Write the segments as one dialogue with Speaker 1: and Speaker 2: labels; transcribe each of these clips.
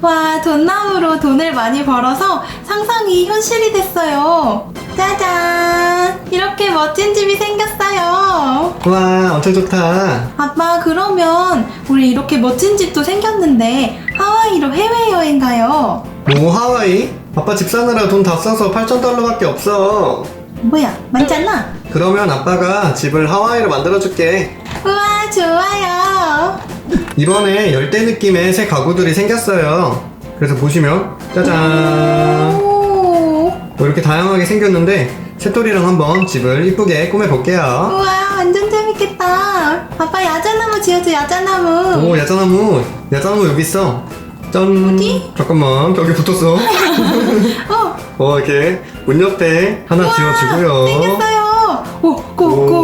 Speaker 1: 와, 돈나무로 돈을 많이 벌어서 상상이 현실이 됐어요. 짜잔! 이렇게 멋진 집이 생겼어요.
Speaker 2: 와, 엄청 좋다.
Speaker 1: 아빠, 그러면 우리 이렇게 멋진 집도 생겼는데 하와이로 해외여행 가요.
Speaker 2: 오, 하와이? 아빠 집 사느라 돈 다 써서 8천 달러밖에 없어.
Speaker 1: 뭐야, 많잖아.
Speaker 2: 그러면 아빠가 집을 하와이로 만들어줄게.
Speaker 1: 우와, 좋아요.
Speaker 2: 이번에 열대 느낌의 새 가구들이 생겼어요. 그래서 보시면 짜잔.
Speaker 1: 오,
Speaker 2: 뭐 이렇게 다양하게 생겼는데 새토리랑 한번 집을 이쁘게 꾸며볼게요.
Speaker 1: 우와, 완전 재밌겠다. 아빠, 야자나무 지어줘, 야자나무.
Speaker 2: 오 야자나무 야자나무 여기 있어. 짠.
Speaker 1: 어디?
Speaker 2: 잠깐만 벽에 붙었어.
Speaker 1: 어,
Speaker 2: 어 이렇게 문 옆에 하나
Speaker 1: 우와,
Speaker 2: 지어주고요.
Speaker 1: 생겼어요. 오, 코코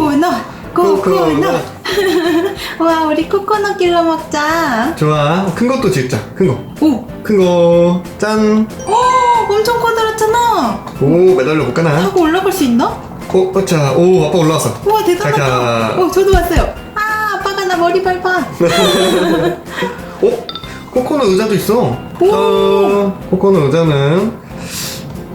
Speaker 1: 넛, 코코넛.
Speaker 2: 코코넛.
Speaker 1: 와, 우리 코코넛 길러 먹자.
Speaker 2: 좋아. 큰 것도 짓자. 큰 거.
Speaker 1: 오,
Speaker 2: 큰 거. 짠.
Speaker 1: 오, 엄청 커다랗잖아.
Speaker 2: 오 매달려 볼까나?
Speaker 1: 타고 올라갈 수 있나?
Speaker 2: 오 어차. 오 아빠 올라왔어.
Speaker 1: 우와, 대단하다.
Speaker 2: 자자.
Speaker 1: 오, 저도 왔어요. 아, 아빠가 나 머리 밟아.
Speaker 2: 오 어? 코코넛 의자도 있어.
Speaker 1: 오.
Speaker 2: 짠. 코코넛 의자는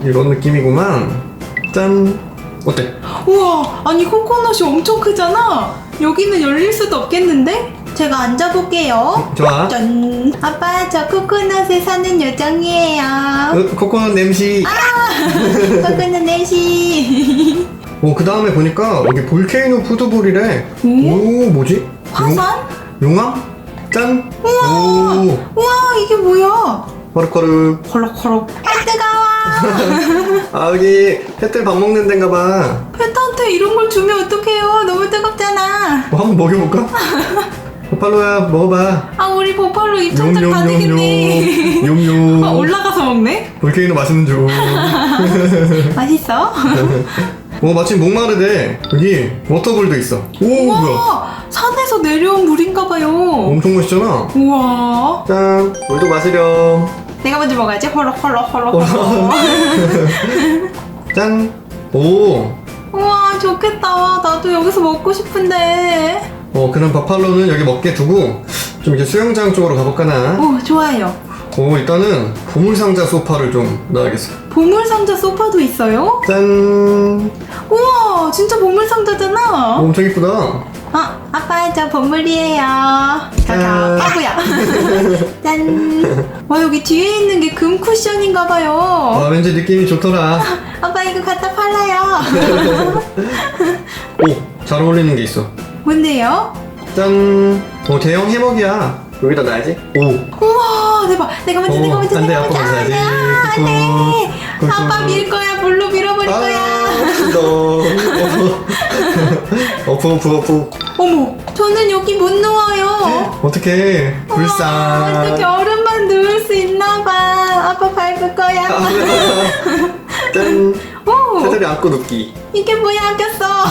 Speaker 2: 이런 느낌이구만. 짠. 어때?
Speaker 1: 우와, 아니 코코넛이 엄청 크잖아. 여기는 열릴 수도 없겠는데? 제가 앉아볼게요.
Speaker 2: 좋아.
Speaker 1: 짠. 아빠, 저 코코넛에 사는 요정이에요.
Speaker 2: 어, 코코넛 냄새.
Speaker 1: 코코넛 내시.
Speaker 2: 오, 그 다음에 보니까 여기 볼케이노 푸드볼이래.
Speaker 1: 오?
Speaker 2: 오, 뭐지?
Speaker 1: 화산?
Speaker 2: 용, 용암? 짠!
Speaker 1: 우와.
Speaker 2: 오,
Speaker 1: 우와, 이게 뭐야?
Speaker 2: 바르카르.
Speaker 1: 콜록콜록. 아, 뜨거워.
Speaker 2: 아, 여기 햇들 밥 먹는 데인가 봐.
Speaker 1: 페트한테 이런 걸 주면 어떡해요? 너무 뜨겁잖아.
Speaker 2: 뭐 한번 먹여볼까? 버팔로야, 먹어봐.
Speaker 1: 아, 우리 버팔로 입천장 다 되겠네.
Speaker 2: 용용.
Speaker 1: 아, 올라가서 먹네?
Speaker 2: 볼케이노 맛있는 줄.
Speaker 1: 맛있어?
Speaker 2: 오, 마침 목마르대. 여기 워터볼도 있어. 오, 뭐야.
Speaker 1: 우와, 산에서 내려온 물인가 봐요.
Speaker 2: 엄청 멋있잖아.
Speaker 1: 우와.
Speaker 2: 짠, 물도 마시렴.
Speaker 1: 내가 먼저 먹어야지. 헐럭헐럭 헐럭.
Speaker 2: 짠. 오,
Speaker 1: 우와, 좋겠다. 나도 여기서 먹고 싶은데.
Speaker 2: 어, 그럼 버팔로는 여기 먹게 두고 좀 이렇게 수영장 쪽으로 가볼까나?
Speaker 1: 오, 좋아요.
Speaker 2: 오, 일단은 보물상자 소파를 좀 넣어야겠어.
Speaker 1: 보물 상자 소파도 있어요?
Speaker 2: 짠!
Speaker 1: 우와, 진짜 보물 상자잖아.
Speaker 2: 오, 엄청 이쁘다.
Speaker 1: 어, 아빠, 저 보물이에요. 자자,
Speaker 2: 짠.
Speaker 1: 아구야. 짠. 와, 여기 뒤에 있는 게 금 쿠션인가 봐요.
Speaker 2: 아, 왠지 느낌이 좋더라.
Speaker 1: 아빠, 이거 갖다 팔아요.
Speaker 2: 오, 잘 어울리는 게 있어.
Speaker 1: 뭔데요?
Speaker 2: 짠! 오, 대형 해먹이야. 여기다 놔야지. 오,
Speaker 1: 우와, 대박. 내가 먼저,
Speaker 2: 오,
Speaker 1: 내가 먼저,
Speaker 2: 안 돼,
Speaker 1: 내가
Speaker 2: 아빠
Speaker 1: 먼저.
Speaker 2: 먼저.
Speaker 1: 아, 안 돼. 아빠 밀 거야. 물로 밀어버릴 거야.
Speaker 2: 아, 너. 어프, 어프, 어프.
Speaker 1: 어머, 저는 여기 못 누워요.
Speaker 2: 어떡해. 불쌍.
Speaker 1: 아, 어떻게 얼음만 누울 수 있나 봐. 아빠 밟을 거야.
Speaker 2: 짠.
Speaker 1: 오,
Speaker 2: 새들이 안고 눕기.
Speaker 1: 이게 뭐야, 꼈어.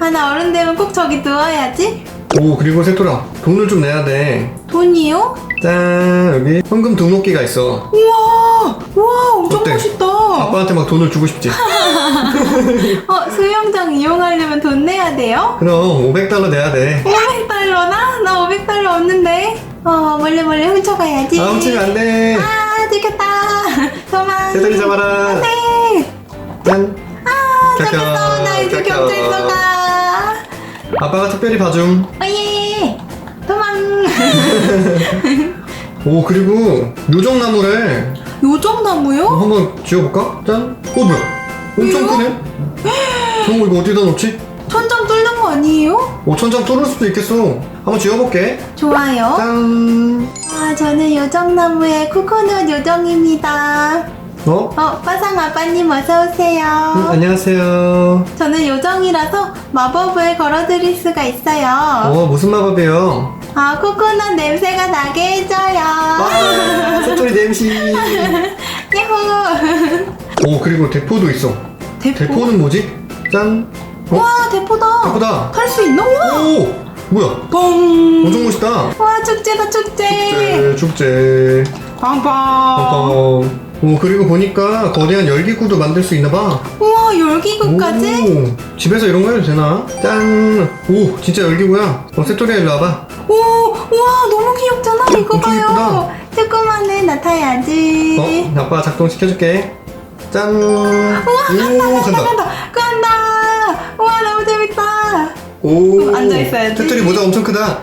Speaker 1: 아, 나 어른 되면 꼭 저기 누워야지.
Speaker 2: 오, 그리고 새토라. 돈을 좀 내야 돼.
Speaker 1: 돈이요?
Speaker 2: 짠. 여기 현금 등록기가 있어.
Speaker 1: 우와, 우와, 엄청
Speaker 2: 어때?
Speaker 1: 멋있다.
Speaker 2: 아빠한테 막 돈을 주고 싶지?
Speaker 1: 어, 수영장 이용하려면 돈 내야 돼요?
Speaker 2: 그럼 500달러 내야 돼.
Speaker 1: 500달러나? 나 500달러 없는데. 어, 몰래 몰래 훔쳐가야지.
Speaker 2: 아, 훔치면 안 돼.
Speaker 1: 아, 들켰다. 도망.
Speaker 2: 새들이 잡아라.
Speaker 1: 네.
Speaker 2: 짠.
Speaker 1: 아,
Speaker 2: 캬캬,
Speaker 1: 잡혔어. 나 이제
Speaker 2: 캬캬.
Speaker 1: 경찰서 가.
Speaker 2: 아빠가 특별히 봐줌.
Speaker 1: 어예. 도망.
Speaker 2: 오, 그리고 요정나무를
Speaker 1: 요정나무요?
Speaker 2: 한번 지어볼까? 짠. 오, 뭐야? 엄청
Speaker 1: 이거?
Speaker 2: 크네? 정우 이거 어디다 놓지?
Speaker 1: 천장 뚫는 거 아니에요?
Speaker 2: 오, 천장 뚫을 수도 있겠어. 한번 지어볼게.
Speaker 1: 좋아요.
Speaker 2: 짠.
Speaker 1: 아, 저는 요정나무의 코코넛 요정입니다.
Speaker 2: 어?
Speaker 1: 어, 빠상 아빠님 어서 오세요.
Speaker 2: 음, 안녕하세요.
Speaker 1: 저는 요정이라서 마법을 걸어드릴 수가 있어요.
Speaker 2: 어, 무슨 마법이에요?
Speaker 1: 아, 코코넛 냄새가 나게 해줘요.
Speaker 2: 와, 새토리 냄새.
Speaker 1: 야호.
Speaker 2: 오, 그리고 대포도 있어.
Speaker 1: 대포?
Speaker 2: 대포는 뭐지? 짠. 어?
Speaker 1: 와, 대포다.
Speaker 2: 대포다.
Speaker 1: 탈수 있나? 우와.
Speaker 2: 오! 뭐야?
Speaker 1: 뻥.
Speaker 2: 엄청 멋있다.
Speaker 1: 와, 축제다, 축제.
Speaker 2: 축제, 축제.
Speaker 1: 팡팡.
Speaker 2: 어. 오, 그리고 보니까 거대한 열기구도 만들 수 있나 봐.
Speaker 1: 우와, 열기구까지?
Speaker 2: 오, 집에서 이런 거 해도 되나? 짠! 오, 진짜 열기구야. 어, 세토리야, 일로 와봐.
Speaker 1: 오, 우와, 너무 귀엽잖아. 이거
Speaker 2: 엄청
Speaker 1: 봐요. 조그만해 나 타야지.
Speaker 2: 어, 아빠 작동시켜줄게. 짠. 우와, 오, 간다.
Speaker 1: 간다 간다. 우와 너무 재밌다.
Speaker 2: 오.
Speaker 1: 앉아있어야지.
Speaker 2: 테트리 모자 엄청 크다.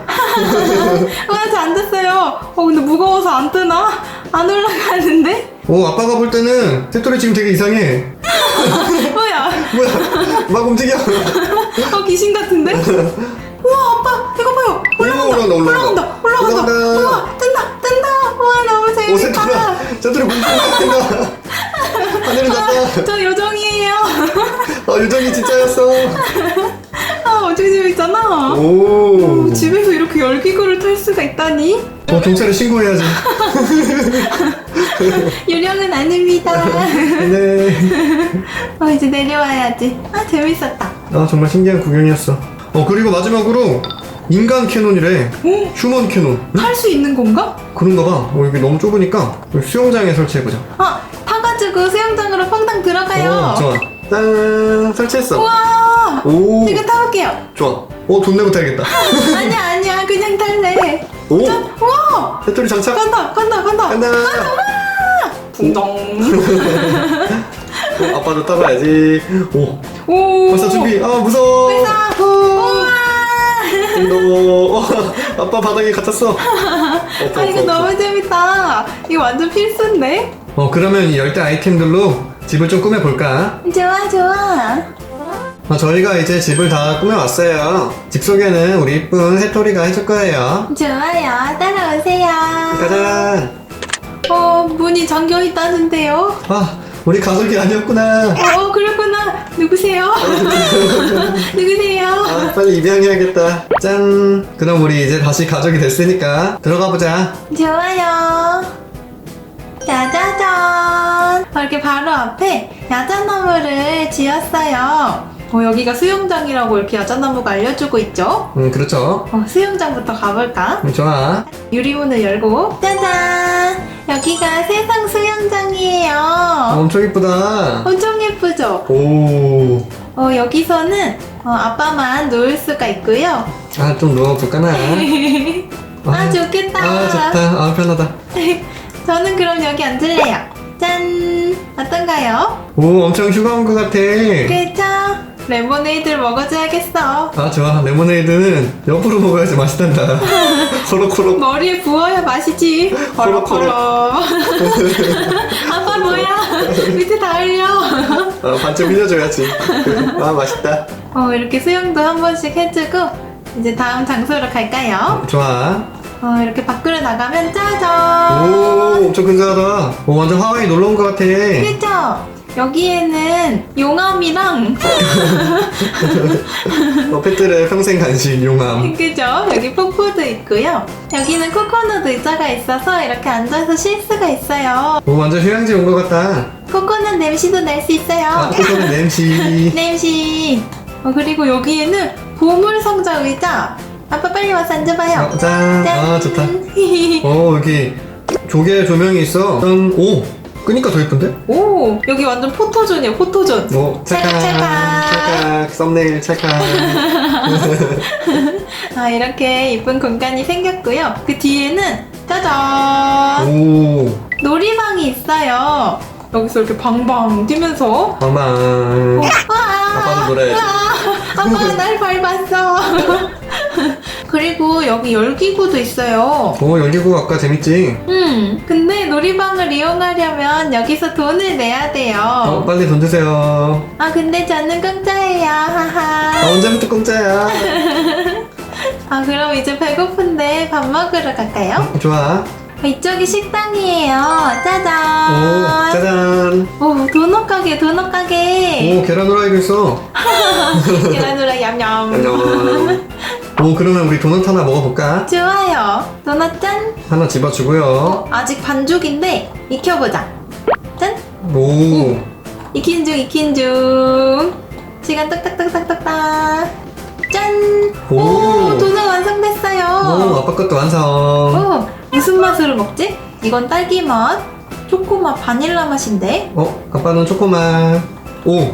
Speaker 1: 우와 저 앉았어요. 어 근데 무거워서 안 뜨나? 안 올라가는데?
Speaker 2: 오, 아빠가 볼 때는 테트리 지금 되게 이상해.
Speaker 1: 뭐야?
Speaker 2: 뭐야? 막 움직여.
Speaker 1: 어 귀신 같은데? 우와 아빠 이거 봐요 올라간다
Speaker 2: 올라간다, 올라간다.
Speaker 1: 올라간다 올라간다
Speaker 2: 올라간다.
Speaker 1: 우와 뜬다 뜬다 우와 너무
Speaker 2: 오,
Speaker 1: 재밌다
Speaker 2: 테트리야. 테트리 공중에 하늘을 났다.
Speaker 1: 저 요정이에요
Speaker 2: 아, 유정이 진짜였어.
Speaker 1: 아 엄청 재밌잖아
Speaker 2: 오.
Speaker 1: 오, 집에서 이렇게 열기구를 탈 수가 있다니
Speaker 2: 어, 경찰에 신고해야지.
Speaker 1: 유령은 아닙니다
Speaker 2: 네.
Speaker 1: 어 이제 내려와야지 아 재밌었다
Speaker 2: 아, 정말 신기한 구경이었어. 어, 그리고 마지막으로 인간 캐논이래.
Speaker 1: 오
Speaker 2: 휴먼 캐논. 응?
Speaker 1: 탈수 있는 건가?
Speaker 2: 그런가 봐. 어, 여기 너무 좁으니까 여기 수영장에 설치해보자.
Speaker 1: 아 타가지고 수영장으로 퐁당 들어가요
Speaker 2: 어, 좋아. 짠! 설치했어.
Speaker 1: 우와
Speaker 2: 오.
Speaker 1: 지금 타볼게요
Speaker 2: 좋아. 어, 돈 내고 타야겠다.
Speaker 1: 아니야 아니야 그냥 탈래
Speaker 2: 오!
Speaker 1: 짠 우와
Speaker 2: 배터리 장착.
Speaker 1: 간다 간다 간다
Speaker 2: 간다.
Speaker 1: 붕덩
Speaker 2: 어, 아빠도 타봐야지. 오.
Speaker 1: 오
Speaker 2: 벌써 준비. 아, 무서워.
Speaker 1: 회사 우와
Speaker 2: 무서워. 어, 아빠 바닥에 갇혔어.
Speaker 1: 아 이거 너무 재밌다 이거 완전 필수인데
Speaker 2: 어, 그러면 이 열대 아이템들로 집을 좀 꾸며 볼까?
Speaker 1: 좋아 좋아
Speaker 2: 어, 저희가 이제 집을 다 꾸며왔어요. 집 소개는 우리 이쁜 해토리가 해줄 거예요.
Speaker 1: 좋아요 따라오세요
Speaker 2: 짜잔!
Speaker 1: 어 문이 잠겨 있다는데요
Speaker 2: 아, 우리 가족이 아니었구나.
Speaker 1: 어 그렇구나 누구세요 누구세요
Speaker 2: 아, 빨리 입양해야겠다. 짠! 그럼 우리 이제 다시 가족이 됐으니까 들어가 보자.
Speaker 1: 좋아요 짜자잔 어, 이렇게 바로 앞에 야자나무를 지었어요 어, 여기가 수영장이라고 이렇게 야자나무가 알려주고 있죠
Speaker 2: 음, 그렇죠.
Speaker 1: 어, 수영장부터 가볼까?
Speaker 2: 음, 좋아.
Speaker 1: 유리문을 열고 짜잔 여기가 세상 수영장이에요
Speaker 2: 아, 엄청 이쁘다.
Speaker 1: 엄청 예쁘죠?
Speaker 2: 오.
Speaker 1: 어, 여기서는 어, 아빠만 누울 수가 있고요
Speaker 2: 아, 좀 누워볼까나.
Speaker 1: 아 좋겠다
Speaker 2: 아, 좋다. 아, 편하다.
Speaker 1: 저는 그럼 여기 앉을래요 짠 어떤가요?
Speaker 2: 오, 엄청 휴가 온 것 같아.
Speaker 1: 그쵸? 레모네이드를 먹어줘야겠어
Speaker 2: 아, 좋아. 레모네이드는 옆으로 먹어야지 맛있단다. 코로코로.
Speaker 1: 머리에 부어야 맛이지
Speaker 2: 콜록콜록.
Speaker 1: 콜록콜록 아빠 뭐야 밑에 다 흘려
Speaker 2: 아, 반쯤 흘려줘야지. 아, 맛있다.
Speaker 1: 어, 이렇게 수영도 한 번씩 해주고 이제 다음 장소로 갈까요?
Speaker 2: 좋아.
Speaker 1: 어, 이렇게 밖으로 나가면
Speaker 2: 오,
Speaker 1: 짜잔
Speaker 2: 엄청 근사하다. 오, 완전 하와이 놀러 온 것 같아.
Speaker 1: 그쵸? 여기에는 용암이랑
Speaker 2: 어, 페트의 평생 간식 용암.
Speaker 1: 그죠? 여기 폭포도 있고요 여기는 코코넛 의자가 있어서 이렇게 앉아서 쉴 수가 있어요
Speaker 2: 오, 완전 휴양지 온 것 같다.
Speaker 1: 코코넛 냄새도 낼수 있어요
Speaker 2: 아, 코코넛 냄새.
Speaker 1: 냄새 어, 그리고 여기에는 보물 성자 의자 아빠 빨리 와서 앉아봐요
Speaker 2: 아, 짠. 아, 좋다. 오, 여기 조개 조명이 있어. 짠. 오, 끄니까 더 예쁜데?
Speaker 1: 오 여기 완전 포토존이야 포토존
Speaker 2: 오, 찰칵.
Speaker 1: 찰칵.
Speaker 2: 찰칵. 썸네일 찰칵.
Speaker 1: 아 이렇게 이쁜 공간이 생겼고요 그 뒤에는 짜잔
Speaker 2: 오,
Speaker 1: 놀이방이 있어요 여기서 이렇게 방방 뛰면서
Speaker 2: 마마.
Speaker 1: 와
Speaker 2: 아빠도 놀아야지.
Speaker 1: 와, 아빠가 날 밟았어 그리고 여기 열기구도 있어요
Speaker 2: 오, 열기구 아까 재밌지?
Speaker 1: 음 근데 놀이방을 이용하려면 여기서 돈을 내야 돼요
Speaker 2: 어, 빨리 돈 주세요.
Speaker 1: 아 근데 저는 공짜예요
Speaker 2: 아,
Speaker 1: 하하
Speaker 2: 언제부터 공짜야?
Speaker 1: 아 그럼 이제 배고픈데 밥 먹으러 갈까요?
Speaker 2: 좋아.
Speaker 1: 어, 이쪽이 식당이에요
Speaker 2: 오,
Speaker 1: 짜잔
Speaker 2: 짜잔.
Speaker 1: 오 도넛 가게 도넛 가게
Speaker 2: 오, 계란 후라이도 있어.
Speaker 1: 계란 후라이 얌얌
Speaker 2: 안녕. 오, 그러면 우리 도넛 하나 먹어볼까?
Speaker 1: 좋아요 도넛 짠
Speaker 2: 하나 집어주고요.
Speaker 1: 아직 반죽인데 익혀보자 짠
Speaker 2: 오,
Speaker 1: 익힌 중 익힌 중 시간 딱딱딱딱딱딱 짠!
Speaker 2: 오.
Speaker 1: 오, 도넛
Speaker 2: 오,
Speaker 1: 완성됐어요
Speaker 2: 아빠 것도 완성.
Speaker 1: 오, 무슨 맛으로 먹지? 이건 딸기 맛 초코 맛 바닐라 맛인데
Speaker 2: 어, 아빠는 초코맛. 오,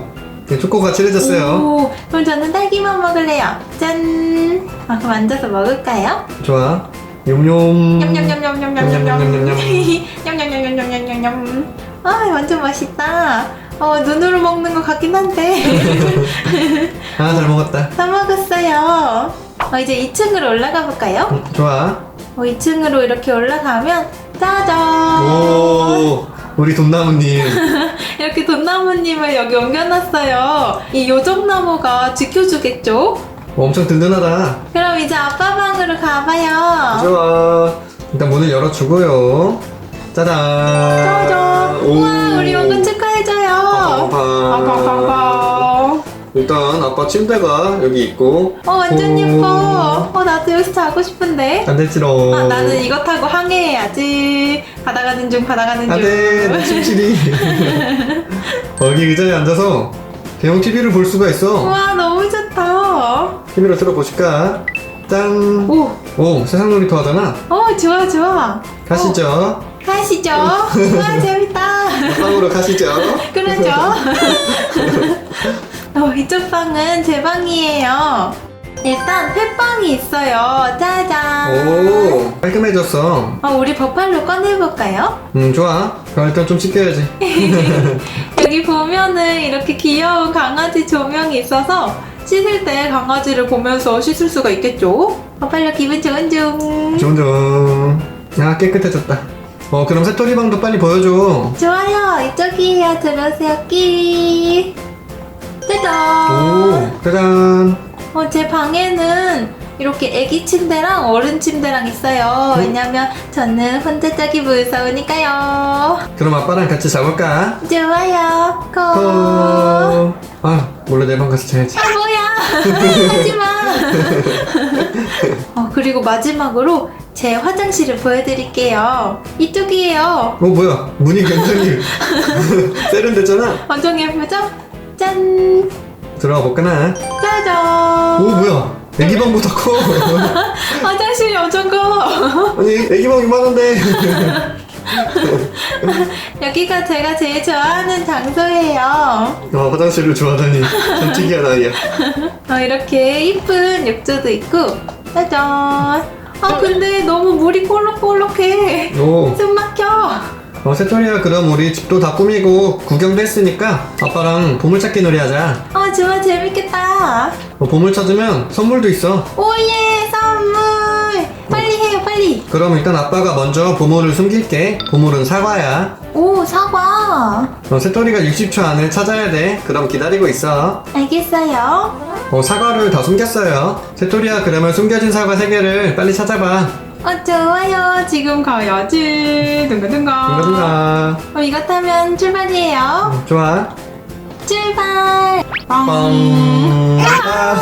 Speaker 2: 네, 초코가 칠해졌어요.
Speaker 1: 오, 그럼 저는 딸기만 먹을래요. 짠. 아, 그럼 앉아서 먹을까요?
Speaker 2: 좋아. 욤욤.
Speaker 1: 냠냠냠냠냠냠냠냠. 냠냠냠냠냠냠냠. 아, 완전 맛있다. 어, 눈으로 먹는 것 같긴 한데.
Speaker 2: 아, 잘 먹었다.
Speaker 1: 다 먹었어요. 어, 이제 2층으로 올라가 볼까요?
Speaker 2: 음, 좋아.
Speaker 1: 어, 2층으로 이렇게 올라가면 짜잔!
Speaker 2: 오, 우리 돈나무님.
Speaker 1: 이렇게 돈나무님을 여기 옮겨놨어요. 이 요정나무가 지켜주겠죠?
Speaker 2: 엄청 든든하다.
Speaker 1: 그럼 이제 아빠 방으로 가봐요.
Speaker 2: 좋아. 일단 문을 열어주고요. 짜잔.
Speaker 1: 짜잔!
Speaker 2: 오.
Speaker 1: 우와, 우리 용근 축하해줘요. 아빠빠빠.
Speaker 2: 일단 아빠 침대가 여기 있고.
Speaker 1: 어, 완전
Speaker 2: 오.
Speaker 1: 예뻐. 어, 나도 여기서 자고 싶은데.
Speaker 2: 안 됐지롱.
Speaker 1: 아, 나는 이거 타고 항해해야지. 바다 가는 중, 바다 가는 중.
Speaker 2: 안돼, 내 침실이. 여기 의자에 앉아서 대형 TV를 볼 수가 있어.
Speaker 1: 우와, 너무 좋다.
Speaker 2: TV로 틀어보실까? 짠.
Speaker 1: 오,
Speaker 2: 오, 세상 놀이터 하잖아.
Speaker 1: 어, 좋아, 좋아.
Speaker 2: 가시죠.
Speaker 1: 어, 가시죠. 우와, 재밌다.
Speaker 2: 방으로 가시죠.
Speaker 1: 그러죠. 어, 이쪽 방은 제 방이에요. 일단 펫방이 있어요. 짜잔.
Speaker 2: 오, 깔끔해졌어.
Speaker 1: 어, 우리 버팔로 꺼내볼까요?
Speaker 2: 음, 좋아. 그럼 일단 좀 씻겨야지.
Speaker 1: 여기 보면은 이렇게 귀여운 강아지 조명이 있어서 씻을 때 강아지를 보면서 씻을 수가 있겠죠? 버팔로 기분 좋은 중.
Speaker 2: 좋은좋은. 아, 깨끗해졌다. 어, 그럼 새토리 방도 빨리 보여줘.
Speaker 1: 좋아요. 이쪽이에요. 들어오세요. 끼. 짜잔.
Speaker 2: 오, 짜잔.
Speaker 1: 어, 제 방에는 이렇게 애기 침대랑 어른 침대랑 있어요.
Speaker 2: 음?
Speaker 1: 왜냐면 저는 혼자 자기 무서우니까요.
Speaker 2: 그럼 아빠랑 같이 자볼까?
Speaker 1: 좋아요. 고.
Speaker 2: 고. 아, 몰래 내 방 가서 자야지.
Speaker 1: 아 뭐야? 하지마. 어, 그리고 마지막으로 제 화장실을 보여드릴게요. 이쪽이에요.
Speaker 2: 어, 뭐야. 문이 굉장히 세련됐잖아.
Speaker 1: 완전 예쁘죠? 짠.
Speaker 2: 들어가 볼까나?
Speaker 1: 짜잔.
Speaker 2: 오, 뭐야. 애기 방보다 커.
Speaker 1: 화장실이 엄청 커.
Speaker 2: 아니, 애기 방 이만한데.
Speaker 1: 여기가 제가 제일 좋아하는 장소예요.
Speaker 2: 어, 화장실을 좋아하다니. 참 특이한 아이야.
Speaker 1: 어, 이렇게 이쁜 욕조도 있고 짜잔 아 근데 너무 물이 볼록볼록해
Speaker 2: 오.
Speaker 1: 숨 막혀
Speaker 2: 어, 새토리야, 그럼 우리 집도 다 꾸미고 구경도 했으니까 아빠랑 보물찾기 놀이 하자.
Speaker 1: 아 좋아 재밌겠다
Speaker 2: 어, 보물 찾으면 선물도 있어.
Speaker 1: 오예 선물 빨리 해요 빨리
Speaker 2: 그럼 일단 아빠가 먼저 보물을 숨길게. 보물은 사과야.
Speaker 1: 오 사과
Speaker 2: 어, 새토리가 60초 안에 찾아야 돼. 그럼 기다리고 있어.
Speaker 1: 알겠어요
Speaker 2: 어, 사과를 다 숨겼어요. 새토리야, 그러면 숨겨진 사과 3개를 빨리 찾아봐.
Speaker 1: 어 좋아요 지금 가야지 둥가둥가
Speaker 2: 이거구나.
Speaker 1: 어, 이거 타면 출발이에요
Speaker 2: 어, 좋아.
Speaker 1: 출발
Speaker 2: 빵. 아.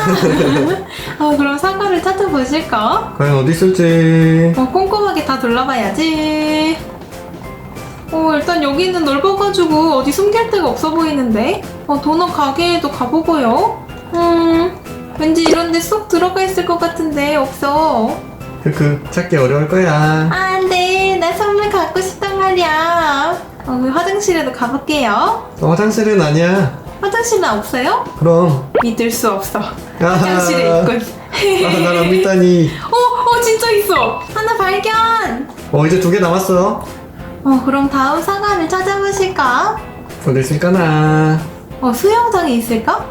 Speaker 1: 어 그럼 사과를 찾아보실까?
Speaker 2: 과연 어디 있을지.
Speaker 1: 어, 꼼꼼하게 다 둘러봐야지. 어, 일단 여기는 넓어가지고 어디 숨길 데가 없어 보이는데? 어, 도넛 가게에도 가보고요. 음, 왠지 이런 데 쏙 들어가 있을 것 같은데 없어.
Speaker 2: 크크, 찾기 어려울 거야.
Speaker 1: 아, 안 돼. 나 선물 갖고 싶단 말이야. 어, 그럼 화장실에도 가볼게요.
Speaker 2: 어, 화장실은 아니야.
Speaker 1: 화장실은 없어요?
Speaker 2: 그럼.
Speaker 1: 믿을 수 없어.
Speaker 2: 아하.
Speaker 1: 화장실에 있군.
Speaker 2: 아, 나랑 믿다니.
Speaker 1: 어, 어, 진짜 있어. 하나 발견.
Speaker 2: 어, 이제 두 개 남았어.
Speaker 1: 어, 그럼 다음 사과를 찾아보실까?
Speaker 2: 어디 있을까나.
Speaker 1: 어, 수영장이 있을까?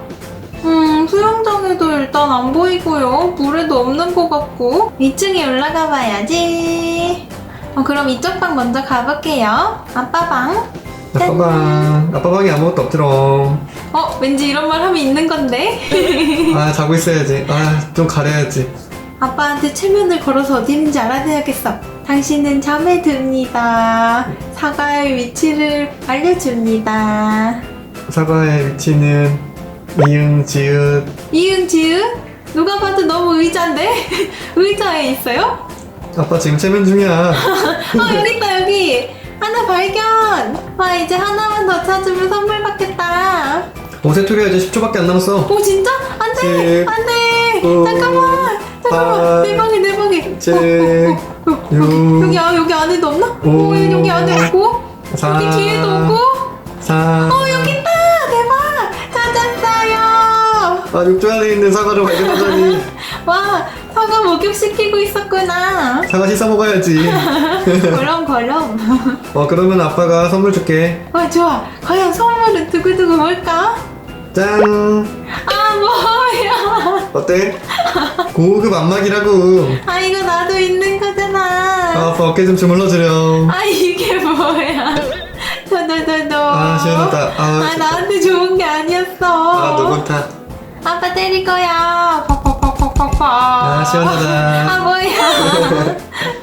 Speaker 1: 음, 수영장에도 일단 안 보이고요. 물에도 없는 것 같고. 2층에 올라가 봐야지. 어, 그럼 이쪽 방 먼저 가볼게요. 아빠 방.
Speaker 2: 아빠 방. 아빠 방에 아무것도 없더롱.
Speaker 1: 어, 왠지 이런 말 하면 있는 건데?
Speaker 2: 아, 자고 있어야지. 아, 좀 가려야지.
Speaker 1: 아빠한테 최면을 걸어서 어디 있는지 알아내야겠어. 당신은 잠에 듭니다. 사과의 위치를 알려줍니다.
Speaker 2: 사과의 위치는 이응, 지읒.
Speaker 1: 이응, 지읒? 누가 봐도 너무 의자인데? 의자에 있어요?
Speaker 2: 아빠 지금 체면 중이야.
Speaker 1: 어 여기 있다 여기 하나 발견 와 이제 하나만 더 찾으면 선물 받겠다
Speaker 2: 오세토리야 이제 10초밖에 안 남았어.
Speaker 1: 오 진짜? 안돼
Speaker 2: 칠,
Speaker 1: 안돼
Speaker 2: 오,
Speaker 1: 잠깐만 잠깐만
Speaker 2: 팔,
Speaker 1: 내 방에 내 방에
Speaker 2: 칠,
Speaker 1: 어, 어, 어,
Speaker 2: 육,
Speaker 1: 여기 아 여기 안에도 없나?
Speaker 2: 오,
Speaker 1: 오 여기 안에 없고
Speaker 2: 사,
Speaker 1: 여기 뒤에도 없고
Speaker 2: 4.
Speaker 1: 어 여기
Speaker 2: 아, 육조 안에 있는 사과를 발견하다니.
Speaker 1: 와 사과 목욕시키고 있었구나.
Speaker 2: 사과 씻어 먹어야지.
Speaker 1: 그럼 그럼.
Speaker 2: 어 그러면 아빠가 선물 줄게.
Speaker 1: 어 좋아. 과연 선물은 두구두구 뭘까?
Speaker 2: 짠.
Speaker 1: 아 뭐야?
Speaker 2: 어때? 고급 안마기라고.
Speaker 1: 아 이거 나도 있는 거잖아.
Speaker 2: 아, 아빠 어깨 좀 주물러 주렴.
Speaker 1: 아 이게 뭐야? 도도도도.
Speaker 2: 아 시원하다.
Speaker 1: 아
Speaker 2: 아,
Speaker 1: 나한테 좋은 게 아니었어.
Speaker 2: 아 너무 타.
Speaker 1: 아빠 때릴 거야. 퍽퍽퍽퍽퍽퍽.
Speaker 2: 아, 시원하다.
Speaker 1: 아 뭐야?